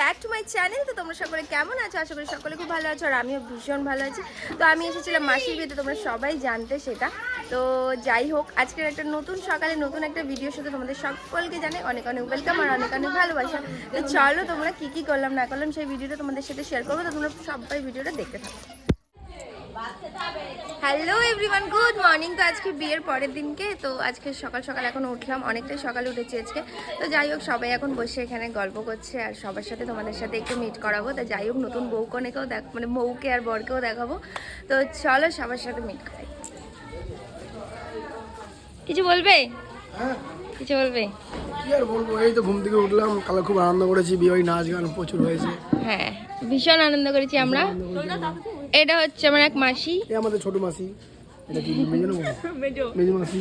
Back to my channel তো তোমরা সকলে কেমন আছো? আশা করি সকলে খুব ভালো আছো, আর আমিও ভীষণ ভালো আছি। তো আমি এসেছিলাম মাসির বিয়েতে, তোমরা সবাই জানতে সেটা। তো যাই হোক, আজকের একটা নতুন সকালে নতুন একটা ভিডিওর সাথে তোমাদের সকলকে জানে অনেক অনেক ওয়েলকাম আর অনেক অনেক ভালোবাসা। তো চলো তোমরা কী কী করলাম, না করলাম, সেই ভিডিওটা তোমাদের সাথে শেয়ার করব। তো তোমরা সবাই ভিডিওটা দেখতে থাকো। হ্যালো এভরিওয়ান গুড মর্নিং তো আজকে বিয়ের পরের দিনকে তো আজকে সকাল সকাল এখন উঠলাম। অনেকটাই সকালে উঠেছি আজকে। তো যাই হোক সবাই এখন বসে এখানে গল্প করছে আর সবার সাথে তোমাদের সাথে একটু মিট করাবো। তো যাই হোক নতুন বউ কনেকেও দেখ মানে বউকে আর বরকেও দেখাবো। তো চলো সবার সাথে মিট করাই। কিছু বলবে? হ্যাঁ। কিছু বলবে? কি আর বলব? এই তো ঘুম থেকে উঠলাম। কালে খুব আনন্দ করেছি। বিয়ে নাচ গান প্রচুর হয়েছে। হ্যাঁ ভীষণ আনন্দ করেছি আমরা। এটা হচ্ছে আমার এক মাসি। এই আমাদের ছোট মাসি। এটা কি মেজো? মেজো মেজো। মাসি।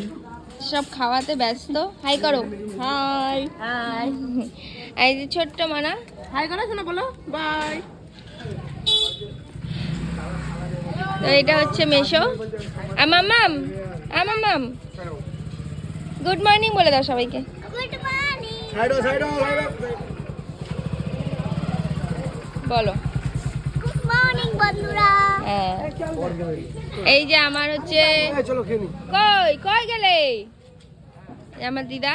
সব খাওয়াতে ব্যস্ত। হাই করো। হাই। হাই। এই যে ছোট্ট মানা। হাই করো শোনা বলো। বাই। তো এটা হচ্ছে মেশো। আমামাম আমামাম গুড মর্নিং বলে দাও সবাইকে। বলো। মর্নিং বন্ধুরা। হ্যাঁ। এই যে আমার হচ্ছে চলো খেয়ে কই কই গেলে? আমার দিদা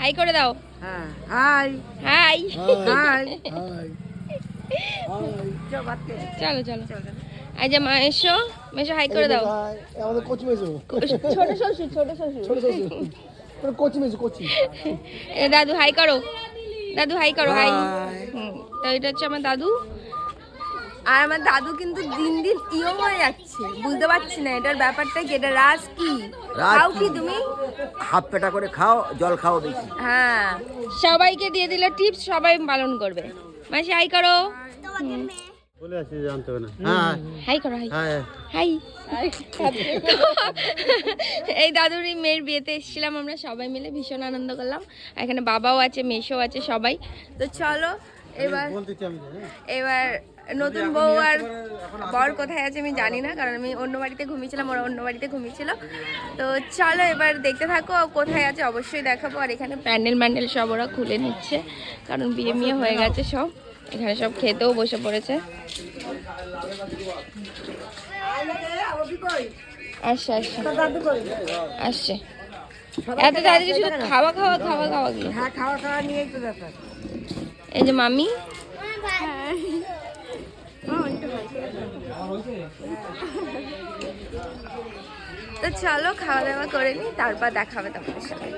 হাই করে দাও। হাই হাই হাই হাই চলো চলো এই যে মা এসো মেশো হাই করে দাও। আমাদের কোচি মেজো ছোট শ্বশুর ছোট শ্বশুর। ছোট ছোট ওটা কোচি মেজো কোচি। দাদু হাই করো। দাদু হাই করো হাই. তো এটা হচ্ছে আমার দাদু। আর আমার দাদু কিন্তু দিন দিন ইয়ং হয়ে যাচ্ছে। বুঝতে পারছি না এটার ব্যাপারটা কি? এটা রাজ কি? রাজ খাও কি? তুমি? হাফ পেটা করে খাও জল খাও বেশি। হ্যাঁ। সবাইকে দিয়ে দিলে টিপস সবাই পালন করবে। মাসি হাই করো বলে আসি জানতে না। হ্যাঁ হাই করো হাই। হ্যাঁ হাই। এই দাদুর এই মেয়ের বিয়েতে এসেছিলাম আমরা সবাই মিলে ভীষণ আনন্দ করলাম। এখানে বাবাও আছে মেশো আছে সবাই। তো চলো এবার এবার নতুন বউ আর বর কোথায় আছে আমি জানি না কারণ আমি অন্য বাড়িতে ঘুমিয়েছিলাম ওরা অন্য বাড়িতে ঘুমিয়েছিল। তো চলো এবার দেখতে থাকো কোথায় আছে অবশ্যই দেখাবো। আর এখানে প্যান্ডেল ম্যান্ডেল সব ওরা খুলে নিচ্ছে কারণ বিয়ে মিয়ে হয়ে গেছে সব। এখানে সব খেতেও বসে পড়েছে। আসছে আসছে। আসছে। এত তাড়াতাড়ি শুধু খাওয়া খাওয়া খাওয়া খাওয়া হ্যাঁ খাওয়া খাওয়া নিয়েই তো ব্যাপার এই যে মামি। তো চলো খাওয়া দাওয়া করে নি তারপর দেখাবে তোমাদের সাথে।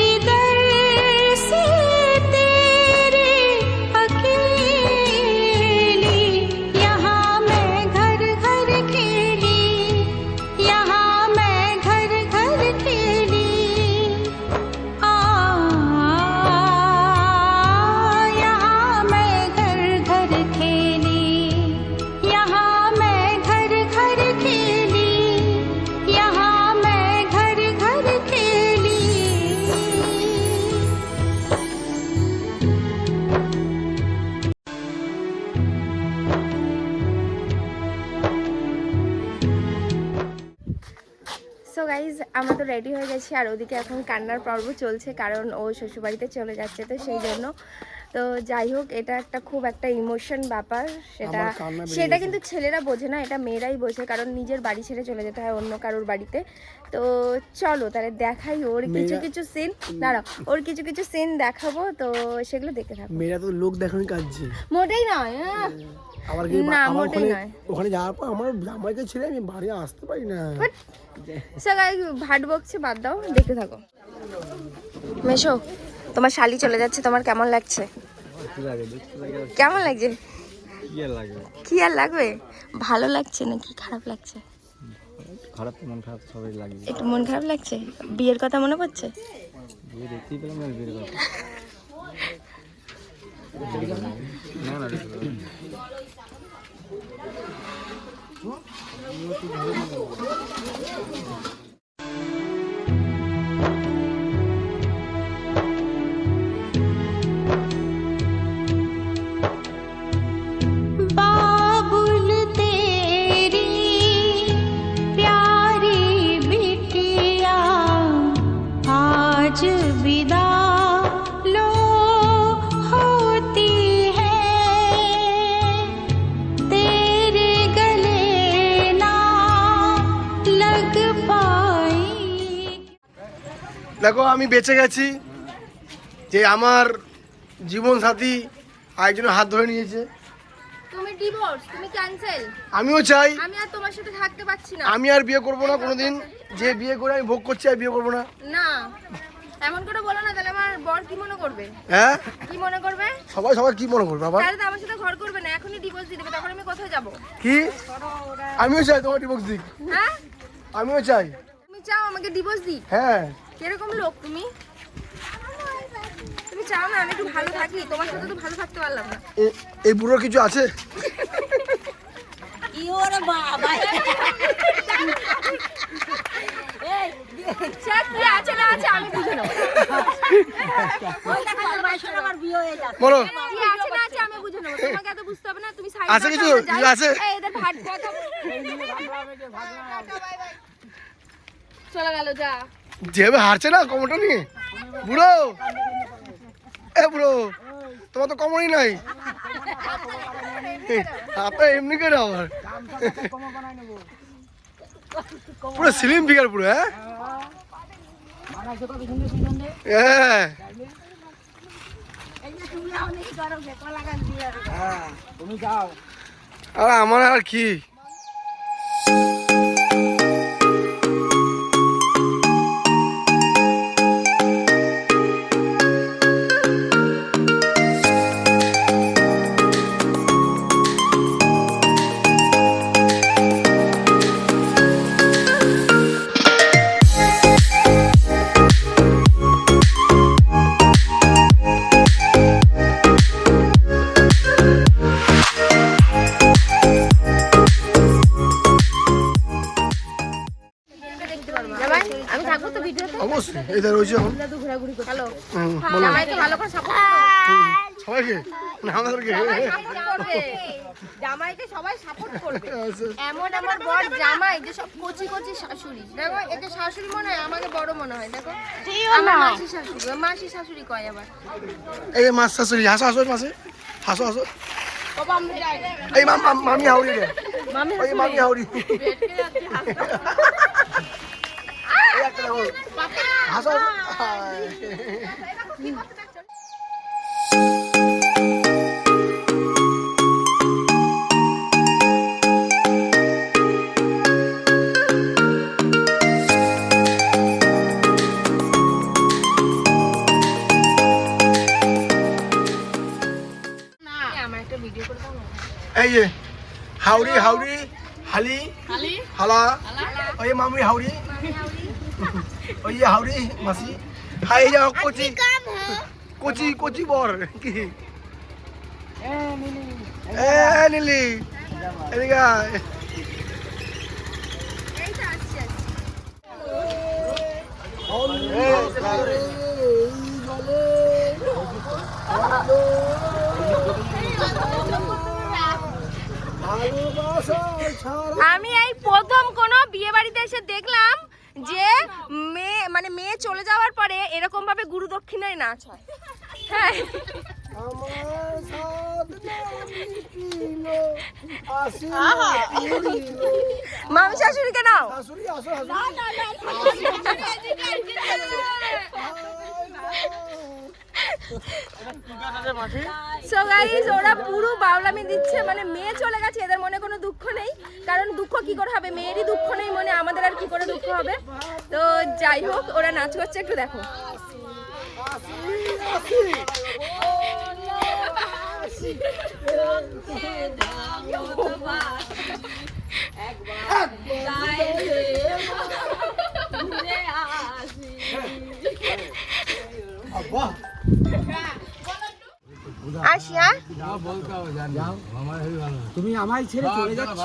நிதா গাইজ আমরা তো রেডি হয়ে গেছি আর ওদিকে এখন কান্নার পর্ব চলছে কারণ ও শ্বশুরবাড়িতে চলে যাচ্ছে তো সেই জন্য। তো যাই হোক এটা একটা খুব একটা ইমোশন ব্যাপার সেটা সেটা কিন্তু ছেলেরা বোঝে না এটা মেয়েরাই বোঝে কারণ নিজের বাড়ি ছেড়ে চলে যেতে হয় অন্য কারোর বাড়িতে। তো চলো তাহলে দেখাই ওর কিছু কিছু সিন দাঁড়াও ওর কিছু কিছু সিন দেখাবো তো সেগুলো দেখে থাকো। মেয়েরা তো লোক দেখানোর কাজছে মোটেই নয় আহ। আমার কি ওখানে ওখানে যাওয়ার পর আমার জামাইকে ছেড়ে আমি বাড়ি আসতে পারি না। সবাই ভাট বকছে বাদ দাও দেখতে থাকো। মেশো তোমার শালি চলে যাচ্ছে তোমার কেমন লাগছে? কেমন লাগছে? কি আর লাগবে? ভালো লাগছে নাকি খারাপ লাগছে? খারাপ তো মন খারাপ সবাই লাগে। একটু মন খারাপ লাগছে? বিয়ের কথা মনে পড়ছে? বিয়ে দেখতেই পেলাম না বিয়ের কথা। 哪个？哪个来着？দেখো আমি বেঁচে গেছি। যে আমার জীবন সাথী আরেকজনের হাত ধরে নিয়েছে। তুমি ডিভোর্স তুমি ক্যান্সেল আমিও চাই। আমি আর তোমার সাথে থাকতে পারছি না। আমি আর বিয়ে করব না কোনোদিন। যে বিয়ে করে আমি ভোগ করছি আর বিয়ে করব না। না। এমন করে বলো না তাহলে আমার বর কি মনে করবে? হ্যাঁ? কি মনে করবে? সবাই সবাই কি মনে করবে আবার? তাহলে তো আমার সাথে ঘর করবে না এখনই ডিভোর্স দিয়ে দেবে তখন আমি কোথায় যাব? কি? আমিও চাই তোমার ডিভোর্স দিক। হ্যাঁ? আমিও চাই। তুমি চাও আমাকে ডিভোর্স দিই? হ্যাঁ। কীরকম লোক তুমি? তুমি চাও না আমি একটু ভালো থাকি? তোমার সাথে তো ভালো থাকতে পারলাম না। এ- এই বুড়োর কিছু আছে? সে কি আছে না আছে আমি বুঝে নেব। বলো। কি আছে না আছে আমি বুঝে নেব। তোমাকে এত বুঝতে হবে না তুমি সাইড আছে কিছু? কিছু আছে? চলে গেল যা। যেভাবে হারছে না কমরটা নিয়ে? বুড়ো? এ বুড়ো তোমার তো কমরই নাই। হাতটা এমনি করে আবার। পুরো স্লিম ফিগার পুরো হ্যাঁ? হ্যাঁ আর আমার আর কি? আমাদেরকে জামাইকে সবাই সাপোর্ট করবে। এমন আমার বড় জামাই যে সব কচি কচি শাশুড়ি। দেখো একে শাশুড়ি মনে হয় আমাকে বড় মনে হয় দেখো। আমার মাসি শাশুড়ি মাসি শাশুড়ি কয় আবার? এই যে মাছ শাশুড়ি হাসো হাসো মাসে হাসো হাসো। এই মাম হাউরি রে। ওই মামি হাউরি। হাসো এই যে হাউরি হাউরি হালি হালা ওই মামি হাউরি ওই যে হাউরি মাসি হাই যাও কোচি কোচি কোচি বর কি এ নীলি এদিকে আয়। এই তো আসছি আসছি। আমি এই প্রথম কোনো বিয়ে বাড়িতে এসে দেখলাম যে মেয়ে মানে মেয়ে চলে যাওয়ার পরে এরকম ভাবে গুরু দক্ষিণায় নাচ হয় হ্যাঁ সো গাইস ওরা পুরো বাউলামি দিচ্ছে মানে মেয়ে চলে গেছে এদের মনে কোনো দুঃখ নেই। কারণ দুঃখ কি করে হবে? মেয়েরই দুঃখ নেই মনে আমাদের আর কি করে দুঃখ হবে? তো যাই হোক ওরা নাচ করছে একটু দেখো। আসি হ্যাঁ? তুমি আমায় ছেড়ে চলে যাচ্ছ।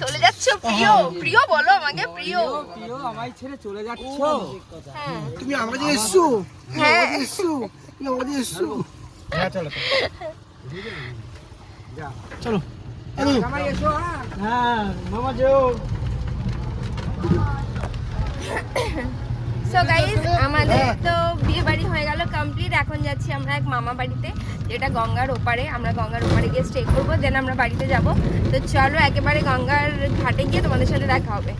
চলে যাচ্ছ? প্রিয় প্রিয় বলো আমাকে প্রিয় প্রিয়। আমায় ছেড়ে চলে যাচ্ছ। হ্যাঁ তুমি আমাদের এসছো? হ্যাঁ। এসছো? তুমি আমাদের এসছো? হ্যাঁ চলো। চলো। হ্যাঁ। মামা যেও সো গাইজ আমাদের তো বিয়ে বাড়ি হয়ে গেল কমপ্লিট এখন যাচ্ছি আমরা এক মামা বাড়িতে, যেটা গঙ্গার ওপারে। আমরা গঙ্গার ওপারে গিয়ে স্টে করব দেন আমরা বাড়িতে যাব। তো চলো, একেবারে গঙ্গার ঘাটে গিয়ে তোমাদের সাথে দেখা হবে।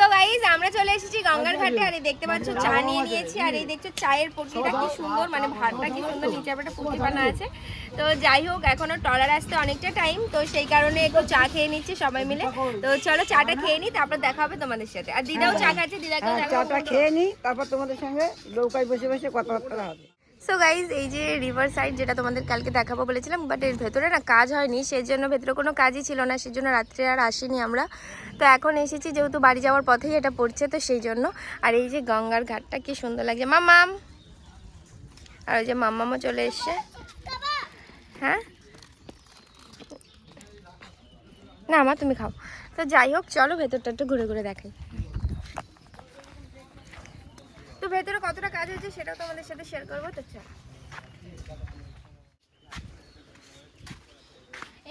সো গাইজ আমরা চলে এসেছি গঙ্গার ঘাটে। আর এই দেখতে পাচ্ছ চা নিয়ে নিয়েছি। আর এই দেখছ চায়ের পট্টিটা কি সুন্দর মানে ভাতটা কি সুন্দর নিচে একটা পট্টি বানা আছে। তো যাই হোক এখনও টলার আসতে অনেকটা টাইম তো সেই কারণে একটু চা খেয়ে নিচ্ছি সবাই মিলে। তো চলো চাটা খেয়ে নিই তারপর দেখা হবে তোমাদের সাথে। আর দিদাও চা খাচ্ছে দিদাকেও দেখা চাটা খেয়ে নিই তারপর তোমাদের সঙ্গে নৌকায় বসে বসে কথাবার্তা হবে। সো গাইজ এই যে রিভার সাইড যেটা তোমাদের কালকে দেখাবো বলেছিলাম বাট এর ভেতরে না কাজ হয়নি সেই জন্য ভেতরে কোনো কাজই ছিল না সেই জন্য রাত্রে আর আসিনি আমরা। তো এখন এসেছি, যেহেতু বাড়ি যাওয়ার পথেই এটা পড়ছে, তো সেই জন্য আর এই যে গঙ্গার ঘাটটা কি সুন্দর লাগছে। মামাম আর ওই যে মামামও চলে এসছে। হ্যাঁ? না মা, তুমি খাও। তো যাই হোক, চলো ভেতরটা একটু ঘুরে ঘুরে দেখাই তো ভেতরে কতটা কাজ হয়েছে সেটাও তোমাদের সাথে শেয়ার করব তো চল।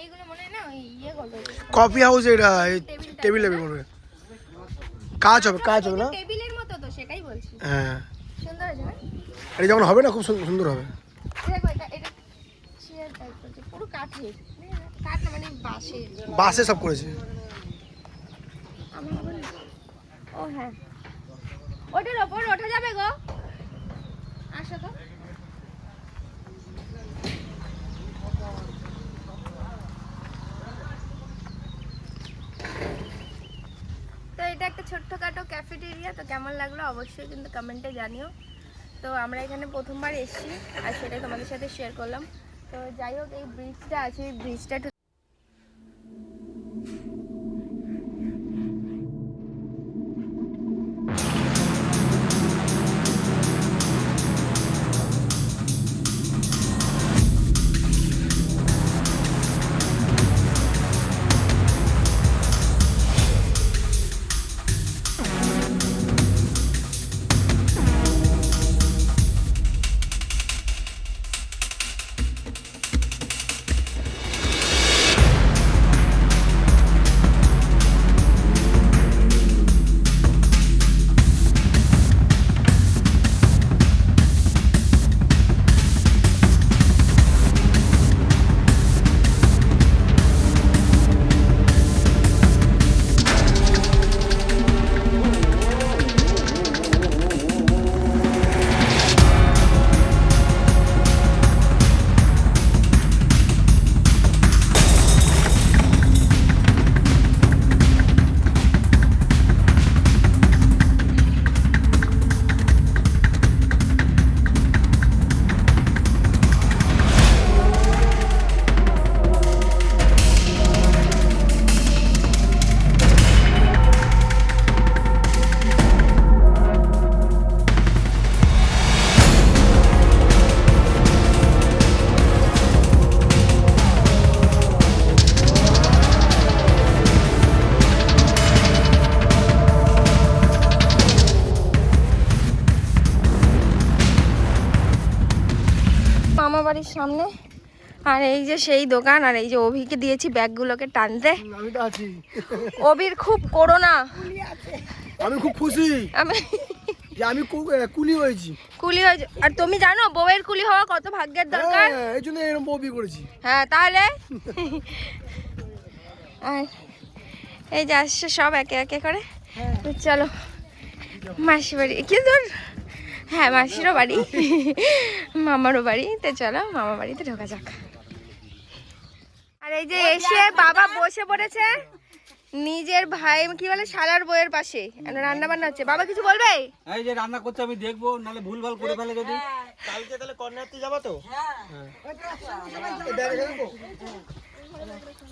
এইগুলো মনে হয় না ওই ইয়ে করবে। কফি হাউস এটা টেবিল লেবে করবে। কাজ হবে কাজ হবে না? টেবিলের মতো তো সেটাই বলছি। হ্যাঁ। সুন্দর হয়েছে না? এটা যখন হবে না খুব সুন্দর হবে। দেখো এটা এটা চেয়ার টাইপ করছে পুরো কাঠের। কাঠ মানে বাসে সব করেছে। ও হ্যাঁ। ওটার ওপর ওঠা যাবে গো আসো তো তো এটা একটা ছোট্টখাটো ক্যাফেটেরিয়া তো কেমন লাগল অবশ্যই কিন্তু কমেন্টে জানিও। তো আমরা এখানে প্রথমবার এসেছি আর সেটাই তোমাদের সাথে শেয়ার করলাম। তো যাই হোক, এই ব্রিজটা আছে, এই ব্রিজটা বাড়ির সামনে। আর এই যে সেই দোকান আর এই যে অভিকে দিয়েছি ব্যাগগুলোকে টানতে। অভির খুব করোনা আমি খুব খুশি আমি আমি কুলি হয়েছি। কুলি হয়েছে আর তুমি জানো বউয়ের কুলি হওয়া কত ভাগ্যের দরকার? হ্যাঁ, এই জন্য এরকম বউ করেছি। হ্যাঁ তাহলে? আর এই যে আসছে সব একে একে করে। তো চলো মাসি বাড়ি কি দূর হ্যাঁ মাসিরও বাড়ি। মামারও বাড়ি। তো চলো মামা বাড়িতে ঢোকা যাক। আর এই যে এসে বাবা বসে পড়েছে নিজের ভাই কি বলে শালার বইয়ের পাশে। রান্না বান্না হচ্ছে। বাবা কিছু বলবে? এই যে রান্না করছে আমি দেখব নাহলে ভুল ভালো করে ফেলে যদি। কালকে তাহলে কর্নারতে যাবা তো?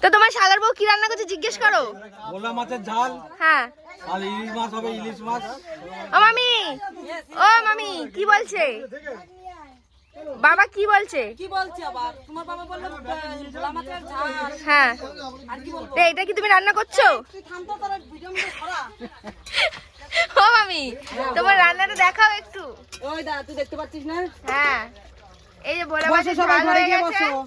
তো তোমার শালার বউ কি রান্না করছে জিজ্ঞেস করো। ভোলা মাছের ঝাল। হ্যাঁ। আর ইলিশ মাছ হবে ইলিশ মাছ। ও মামি ও মামি কি বলছে? বাবা কি বলছে? কি বলছে আবার? তোমার বাবা বলল ভোলা মাছের ঝাল। হ্যাঁ। আর কি বলব? তো এটা কি তুমি রান্না করছ? তুই থামতো তোর ভিডিও মধ্যে ছড়া ও মামি তোমার রান্নাটা দেখাও একটু। ওই দা তুই দেখতে পাচ্ছিস না? হ্যাঁ। এই যে বলে বসো মাছের সবাই ঝাল ঘরে হয়ে গিয়ে গেছে। বসো।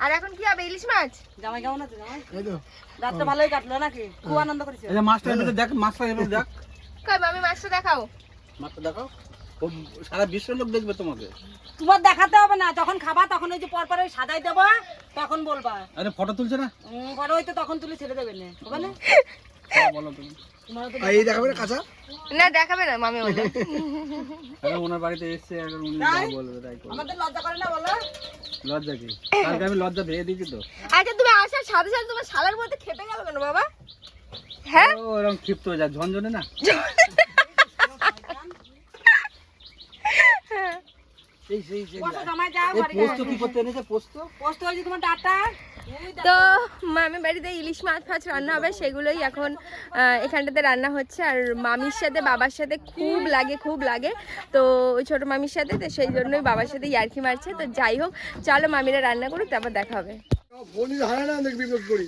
আর এখন কি হবে? ইলিশ মাছ? জামাই কেমন আছে জামাই? এই তো। রাতটা ভালোই কাটলো নাকি? খুব আনন্দ করেছে এই যে মাছটা এমনি দেখ মাছটা এমনি দেখ। কই মামি মাছটা দেখাও। মাছটা দেখাও। ও সারা বিশ্বের লোক দেখবে তোমাকে তোমার দেখাতে হবে না যখন খাবা তখন ওই যে পর পর ওই সাজাই দেবো তখন বলবা। আরে ফটো তুলছে না? পরে হয়তো তখন তুলে ছেড়ে দেবে না। হবে হ্যাঁ, বলো তুমি। এই দেখাবে না কাঁচা? না দেখাবে না মামি বলে। আরে ওনার বাড়িতে এসছে এখন উনি যা বলবে তাই করবে। আমাদের লজ্জা করে না বলো? লজ্জা কি? কালকে আমি লজ্জা ভেঙে দিয়েছি তো। আচ্ছা তুমি আসার সাথে সাথে তোমার শালার মধ্যে খেপে গেল কেন বাবা? হ্যাঁ? ও এরকম ক্ষিপ্ত হয়ে যায় ঝনঝনে না? এই সেই সেই। পোস্ত কি করতে এনেছে পোস্ত? পোস্ত হয়েছে তোমার ডাটা তো মামির বাড়িতে ইলিশ মাছ ফাছ রান্না হবে সেগুলোই এখন এখানটাতে রান্না হচ্ছে। আর মামির সাথে বাবার সাথে খুব লাগে খুব লাগে। তো ওই ছোটো মামির সাথে তো সেই জন্যই বাবার সাথে ইয়ার্কি মারছে। তো যাই হোক চলো মামিরা রান্না করুক তারপর দেখা হবে। ফোন হারা না দেখবি বিপদ করি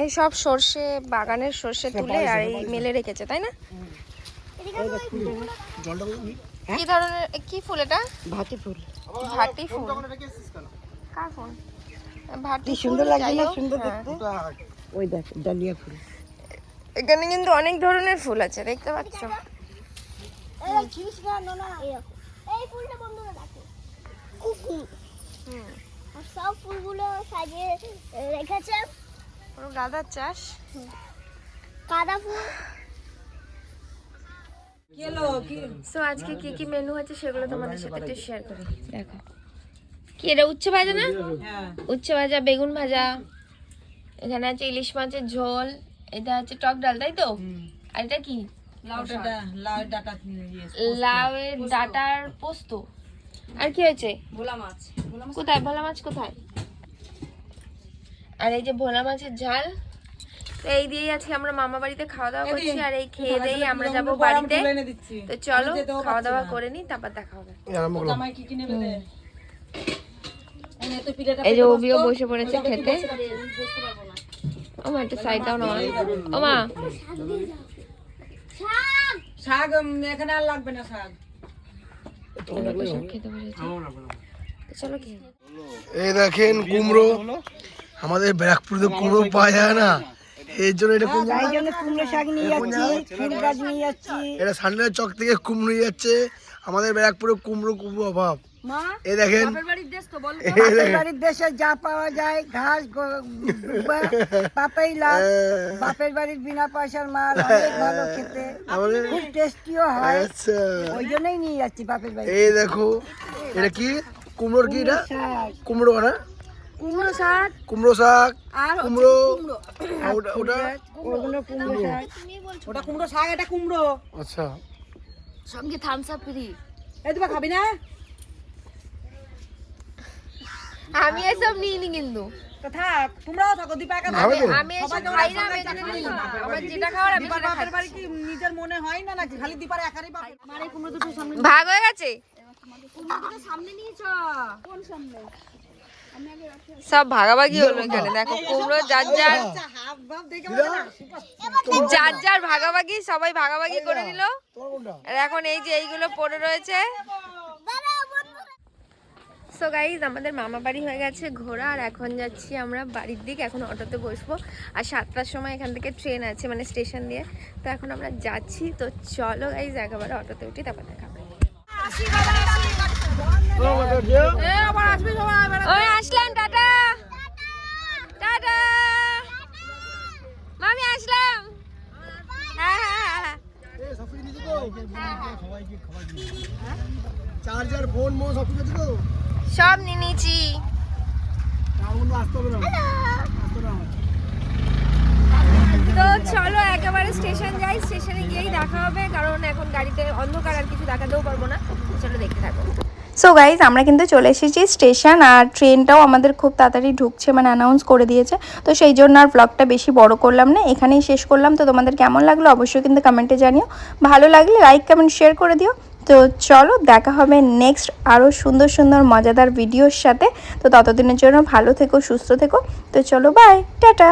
এই সব সর্ষে বাগানের সর্ষে তুলে আর এই মেলে রেখেছে তাই না? কি ধরনের কি ফুল এটা? ভাটি ফুল। ভাটি ফুল। কার ফুল? ভাটি সুন্দর না? সুন্দর হ্যাঁ। দেখতে? ওই দেখ ডালিয়া ফুল। এখানে কিন্তু অনেক ধরনের ফুল আছে দেখতে পাচ্ছ। এই ফুলটা বন্ধুরা দেখো কুকু আর সব ফুলগুলো সাজিয়ে রেখেছে। পুরো গাঁদার চাষ? কাদা ফুল। সো আজকে কি কি মেনু আছে সেগুলো তোমাদের সাথে একটু শেয়ার করি। দেখো। কি এটা উচ্ছে ভাজা না? উচ্ছে ভাজা বেগুন ভাজা। এখানে আছে ইলিশ মাছের ঝোল এটা আছে টক ডাল তাই তো? আর এটা কি? লাউ ডাটা লাউয়ের ডাটার পোস্ত। আর কি হয়েছে? ভোলা মাছ কোথায়? ভোলা মাছ কোথায়? আর এই যে ভোলা মাছের ঝাল এই দিয়েই আজকে আমরা মামা বাড়িতে খাওয়া দাওয়া করছি আর এই খেয়ে দিয়েই আমরা যাব বাড়িতে। তো চলো খাওয়া দাওয়া করে নি তারপর দেখা হবে। এই যে অভিও বসে পড়েছে খেতে। ও মা একটা সাইড দাও না। ও মা। শাক এখানে আর লাগবে না শাক। এই দেখেন কুমড়ো। আমাদের ব্যারাকপুরে কুমড়ো পাওয়া যায় না। এর জন্য এটা কোন জন্য কুমড়ো শাক নিয়ে যাচ্ছি ফুল গাছ নিয়ে যাচ্ছি। এটা সান্ডেল চক থেকে কুমড়ো নিয়ে যাচ্ছে। আমাদের ব্যারাকপুরে কুমড়ো কুমড়ো অভাব। এই দেখেন। বাড়ির দেশ তো যা পাওয়া যায় ঘাস পাপাই লাভ বাপের বাড়ির বিনা পয়সার মাল অনেক ভালো খেতে। আমাদের খুব টেস্টিও হয়। আচ্ছা। ওই জন্যই নিয়ে যাচ্ছি বাপের বাড়ি। এই দেখো এটা কি? কুমড়োর কি এটা? কুমড়ো না কুমড়ো শাক। কুমড়ো শাক আর কুমড়ো। ওটা ওটা কুমড়ো। শাক। ওটা কুমড়ো। শাক এটা কুমড়ো। আচ্ছা। সঙ্গে থামস আপ ফ্রি এই তুমি খাবি না? আমি এসব নিইনি কিন্তু। থাক তোমরাও থাকো দীপা একা আমি খাই না আমি এজন্য নিই না। আমার যেটা খাওয়ার আমি বাপের বাড়ি কি নিজের মনে হয় না নাকি? খালি দীপার একারই বাপ আমার এই কুমড়ো দুটো সামনে ভাগ হয়ে গেছে। দুটো সামনে নিয়েছো কোন সামনে? সব ভাগাভাগি হলো এখানে। দেখো, কুমড়ো, যার যার যার যার ভাগাভাগি, সবাই ভাগাভাগি করে নিল। আর এখন এই যে এইগুলো পড়ে রয়েছে। সো গাইজ আমাদের মামা বাড়ি হয়ে গেছে ঘোরা, আর এখন যাচ্ছি আমরা বাড়ির দিকে। এখন অটোতে বসবো। আর সাতটার সময় এখান থেকে ট্রেন আছে মানে স্টেশন দিয়ে। তো এখন আমরা যাচ্ছি। তো চলো গাইজ একেবারে অটোতে উঠি, তারপর দেখা হবে। হ্যাঁ, হ্যাঁ, হ্যাঁ, সব নিয়ে নিয়েছি। তো চলো একেবারে স্টেশন যাই। স্টেশনে গিয়েই দেখা হবে কারণ এখন গাড়িতে অন্ধকার আর কিছু দেখাতেও পারব না। চলো দেখতে থাকো। সো গাইজ আমরা কিন্তু চলে এসেছি স্টেশন আর ট্রেনটাও আমাদের খুব তাড়াতাড়ি ঢুকছে মানে অ্যানাউন্স করে দিয়েছে। তো সেই জন্য আর ব্লগটা বেশি বড় করলাম না, এখানেই শেষ করলাম। তো তোমাদের কেমন লাগল অবশ্যই কিন্তু কমেন্টে জানিও। ভালো লাগলে লাইক কমেন্ট শেয়ার করে দিও। তো চলো, দেখা হবে নেক্সট আরও সুন্দর সুন্দর, মজাদার ভিডিওর সাথে। তো ততদিনের জন্য ভালো থেকো, সুস্থ থেকো। তো চলো বাই টাটা।